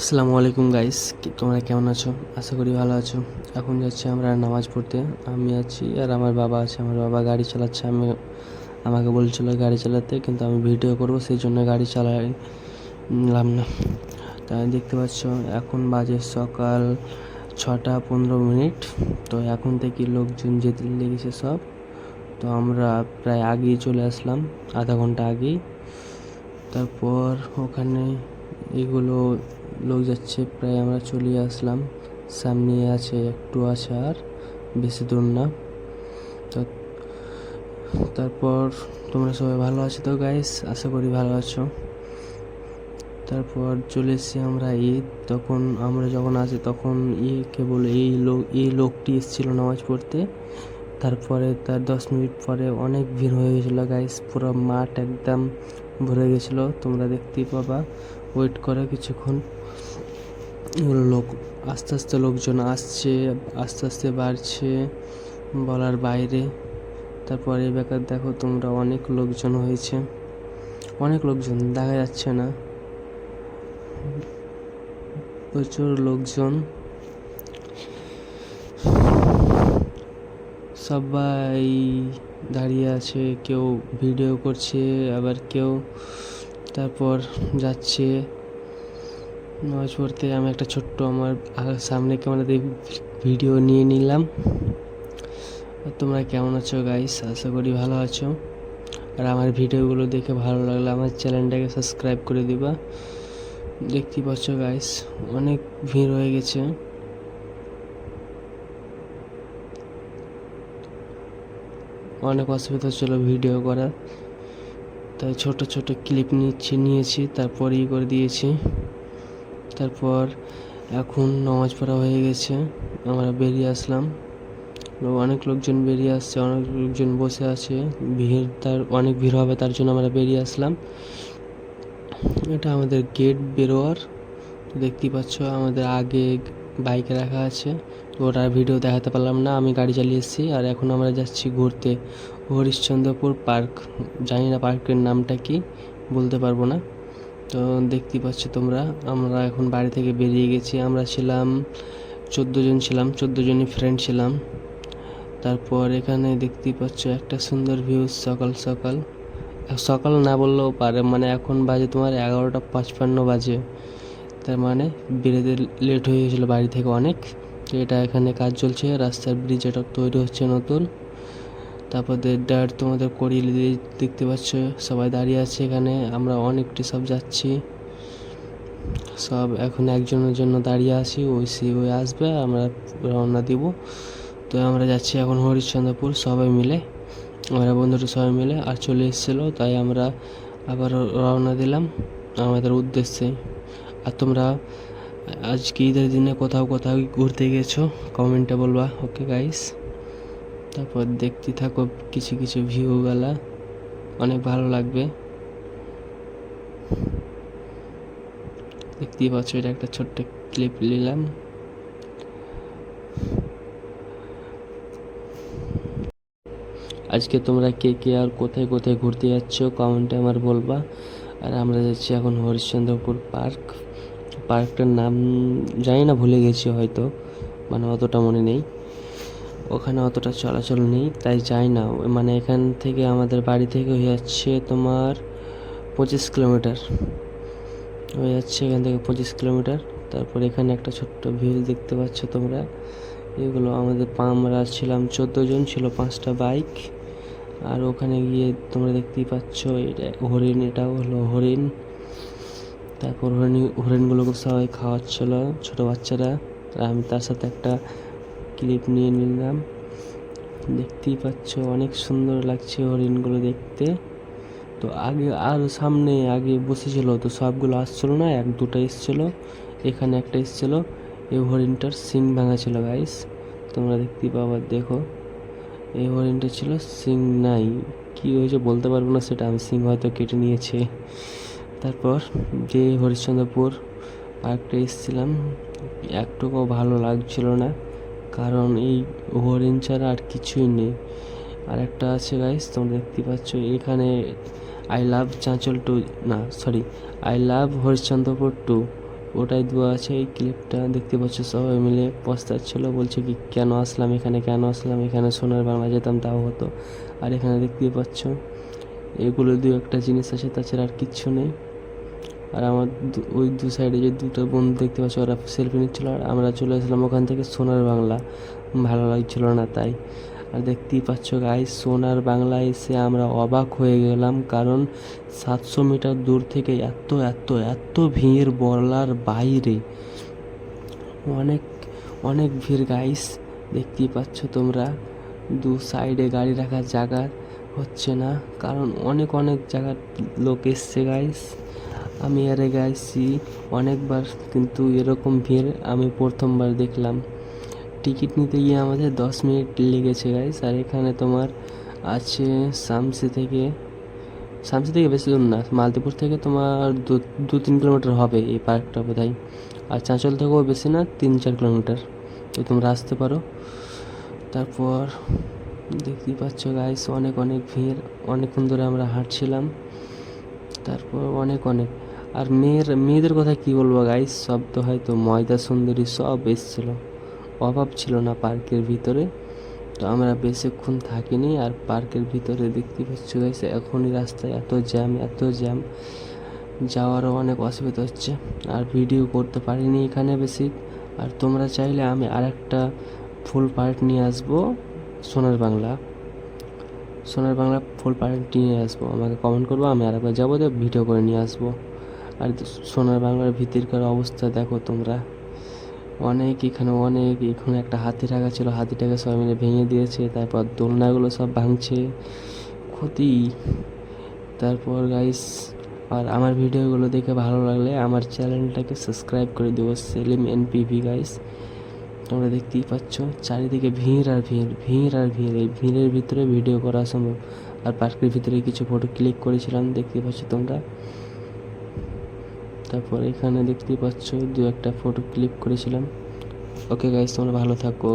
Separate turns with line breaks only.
আসসালামু আলাইকুম গাইস তোমরা কেমন আছো? আশা করি ভালো আছো। এখন যাচ্ছি আমরা নামাজ পড়তে। আমি আছি আর আমার বাবা আছে। আমার বাবা গাড়ি চালাচ্ছে। আমি, আমাকে বলছিল গাড়ি চালাতে, কিন্তু আমি ভিডিও করব, সেই জন্য গাড়ি চালাই চালালাম না তাই দেখতে পাচ্ছ, এখন বাজে সকাল ছটা পনেরো মিনিট। তো এখন থেকে লোকজন যেতে লেগেছে সব। তো আমরা প্রায় আগেই চলে আসলাম, আধা ঘণ্টা আগেই। তারপর ওখানে এগুলো লোক যাচ্ছে, প্রায় আমরা চলে আসলাম। সামনে আছে একটু আছে আর, বেশি দূর না। তারপর তোমরা সবাই ভালো আছো তো গাইস আশা করি ভালো আছো। তারপর চলে এসেছি আমরা ঈদ। তখন আমরা যখন আসি তখন ই কেবল এই লোক, এই লোকটি এসেছিল নামাজ পড়তে। তারপরে তার দশ মিনিট পরে অনেক ভিড় হয়ে গেছিল গাইস পুরো মাঠ একদম ভরে গেছিল, তোমরা দেখতেই পাবা। ওয়েট করো কিছুক্ষণ। এগুলো লোক, আস্তে আস্তে লোকজন আসছে, আস্তে আস্তে বাড়ছে বলার বাইরে। তারপরে বেকার দেখো, তোমরা অনেক লোকজন হয়েছে। অনেক লোকজন, দেখা যাচ্ছে না। প্রচুর লোকজন। সবাই দাঁড়িয়ে আছে, কেউ ভিডিও করছে, আবার কেউ তারপর যাচ্ছে, নামাজ পড়তে। আমি একটা ছোট্ট আমার সামনে ক্যামেরাতে ভিডিও নিয়ে নিলাম। তোমরা কেমন আছো গাইস আশা করি ভালো আছো। আর আমার ভিডিওগুলো দেখে ভালো লাগলে আমার চ্যানেলটাকে সাবস্ক্রাইব করে দিবা। দেখতেই পাচ্ছ গাইস অনেক ভিড় হয়ে গেছে। অনেক অসুবিধা ছিল ভিডিও করা তাই ছোট ছোট ক্লিপ নিচ্ছি, নিয়েছি, তারপর ই করে দিয়েছি। তারপর এখন নামাজ পড়া হয়ে গেছে, আমরা বেরিয়ে আসলাম। অনেক লোকজন বেরিয়ে আসছে, অনেক লোকজন বসে আছে, ভিড় তার, অনেক ভিড় হবে, তার জন্য আমরা বেরিয়ে আসলাম। এটা আমাদের গেট বেরোয়ার দেখতেই পাচ্ছ আমাদের আগে বাইক রাখা আছে। ওটার ভিডিও দেখাতে পারলাম না, আমি গাড়ি চালিয়ে এসেছি, আর এখন আমরা যাচ্ছি ঘুরতে। হরিশ্চন্দ্রপুর পার্ক, জানি না পার্কের নামটা কি, বলতে পারব না। তো দেখতে পাচ্ছ তোমরা, আমরা এখন বাড়ি থেকে বেরিয়ে গেছি। আমরা ছিলাম, চোদ্দ জন ছিলাম, চোদ্দ জনই ফ্রেন্ড ছিলাম। তারপর এখানে দেখতেই পাচ্ছ একটা সুন্দর ভিউ সকাল সকাল। সকাল না বললেও পারে মানে এখন বাজে তোমার এগারোটা পাঁচপান্ন বাজে। তার মানে বেরোতে লেট হয়ে গেছিল বাড়ি থেকে অনেক। এটা এখানে কাজ চলছে, রাস্তার ব্রিজ এটা তৈরি হচ্ছে নতুন। তারপর দেড় তোমাদের করিয়ে দেখতে পাচ্ছ, সবাই দাঁড়িয়ে আছে এখানে, আমরা অনেকটি সব যাচ্ছি। সব এখন একজনের জন্য দাঁড়িয়ে আছি ওই সে ওই আসবে, আমরা রওনা দিব। তো আমরা যাচ্ছি এখন হরিশ্চন্দ্রপুর, সবাই মিলে। আমরা বন্ধুরা সবাই মিলে আর চলে এসেছিল, তাই আমরা আবার রওনা দিলাম আমাদের উদ্দেশ্যে। আর তোমরা আজকে ঈদের দিনে কোথাও কোথাও ঘুরতে গেছো কমেন্টে বলবা ওকে গাইস তারপর দেখতে থাকো কিছু কিছু ভিউগুলা অনেক ভালো লাগবে। দেখতেই পাচ্ছ এটা একটা ছোট্ট ক্লিপ নিলাম। আজকে তোমরা কে কে আর কোথায় কোথায় ঘুরতে যাচ্ছ কমেন্টে আমার বলবা। আর আমরা যাচ্ছি এখন হরিশ্চন্দ্রপুর পার্ক পার্কটার নাম জানি না, ভুলে গেছি হয়তো। মানে অতটা মনে নেই। ওখানে অতটা চলাচল নেই, তাই যাই না। মানে এখান থেকে আমাদের বাড়ি থেকে হয়ে যাচ্ছে তোমার পঁচিশ কিলোমিটার। হয়ে যাচ্ছে এখান থেকে পঁচিশ কিলোমিটার। তারপর এখানে একটা ছোট্ট ভিউ দেখতে পাচ্ছ তোমরা। এগুলো আমাদের আমরা ছিলাম চোদ্দ জন, ছিল পাঁচটা বাইক। আর ওখানে গিয়ে তোমরা দেখতেই পাচ্ছ, এটা হরিণ, এটাও হলো হরিণ। তারপর হরিণ হরিণগুলোকে সবাই খাওয়াচ্ছিল, ছোটো বাচ্চারা। আর আমি তার সাথে একটা ক্লিপ নিয়ে নিলাম। দেখতেই পাচ্ছ, অনেক সুন্দর লাগছে হরিণগুলো দেখতে। তো আগে আর সামনে আগে বসেছিল, তো সবগুলো আসছিল না, এক দুটো এসছিল, এখানে একটা এসছিল, এই হরিণটার সিং ভাঙা ছিল গাইস তোমরা দেখতেই পাবা, দেখো। এই হরিণটা ছিল সিং নাই। কি হয়েছে বলতে পারব না সেটা, আমি সিং হয়তো কেটে নিয়েছে। তারপর যে হরিশ্চন্দ্রপুর পার্কটা এসেছিলাম একটুকুও ভালো লাগছিল না। কারণ এই হরিণ ছাড়া আর কিছুই নেই। আর একটা আছে গাইস তোমরা দেখতে পাচ্ছ, এখানে আই লাভ চাঁচল টু না sorry I love Harishchandrapur too ওটাই দেওয়া আছে এই ক্লিপটা দেখতে পাচ্ছ সবাই মিলে পস্তাচ্ছিল, বলছে কি, কেন আসলাম এখানে? কেন আসলাম? এখানে সোনার বাংলা যেতাম, তাও হতো। আর এখানে দেখতে পাচ্ছ, এগুলো দু একটা জিনিস আছে, তাছাড়া আর কিচ্ছু নেই। আর আমার ওই দু সাইডে যে দুটো বন্ধু দেখতে পাচ্ছ, ওরা সেলফি নিচ্ছিল আর আমরা চলে আসলাম ওখান থেকে সোনার বাংলা। ভালো লাগছিল না তাই। আর দেখতেই পাচ্ছ গাই সোনার বাংলা এসে আমরা অবাক হয়ে গেলাম কারণ সাতশো মিটার দূর থেকে এত এত এত ভিড় বলার বাইরে। অনেক অনেক ভিড় গাইস দেখতেই পাচ্ছ তোমরা। দু সাইডে গাড়ি রাখার জায়গা হচ্ছে না, কারণ অনেক অনেক জায়গার লোক এসছে গাইস আমি এর আগে আসছি অনেকবার, কিন্তু এরকম ভিড় আমি প্রথমবার দেখলাম। টিকিট নিতে গিয়ে আমাদের দশ মিনিট লেগেছে গাইস আর এখানে তোমার আছে সামসি থেকে সামসি থেকে বেশি দূর না মালতীপুর থেকে তোমার দু দু তিন কিলোমিটার হবে এই পার্কটা বোধহয়। আর চাঁচল থেকেও বেশি না, তিন চার কিলোমিটার। তো তোমরা আসতে পারো। তারপর দেখতেই পাচ্ছ গাইস অনেক অনেক ভিড়। অনেকক্ষণ ধরে আমরা হাঁটছিলাম। তারপর অনেক অনেক। আর মেয়ের, মেয়েদের কথা কি বলব গাইস সব তো হয়তো ময়দা সুন্দরী সব এসছিল। অভাব ছিল না পার্কের ভিতরে। তো আমরা বেশিক্ষণ থাকিনি আর পার্কের ভিতরে দেখতে পাচ্ছ গাইস এখনই রাস্তায় এত জ্যাম এত জ্যাম যাওয়ারও অনেক অসুবিধা হচ্ছে। আর ভিডিও করতে পারিনি এখানে বেশি। আর তোমরা চাইলে আমি আরেকটা ফুল পার্ট নিয়ে আসব সোনার বাংলা। সোনার বাংলা ফুল পার্ট নিয়ে আসব। আমাকে কমেন্ট করব, আমি আরেকবার যাব ভিডিও করে নিয়ে আসব। আর সোনার বাংলার ভিতরকার অবস্থা দেখো তোমরা। অনেক এখানে অনেক, এখানে একটা হাতি রাখা ছিল, হাতিটাকে সবাই মিলে ভেঙে দিয়েছে, তারপর দোলনাগুলো সব ভাঙছে। ক্ষতি। তারপর গাইস আর আমার ভিডিওগুলো দেখে ভালো লাগলে আমার চ্যানেলটাকে সাবস্ক্রাইব করে দেবো সেলিম এনপিভি গাইস তোমরা দেখতেই পাচ্ছ, চারিদিকে ভিড় আর ভিড় ভিড় আর ভিড়। এই ভিড়ের ভিতরে ভিডিও করা সম্ভব আর পার্কের ভিতরে কিছু ফটো ক্লিক করেছিলাম দেখতে পাচ্ছ তোমরা। তারপর এখানে দেখতে পাচ্ছ দু একটা ফটো ক্লিক করেছিলাম। ওকে গাইস তোমরা ভালো থাকো।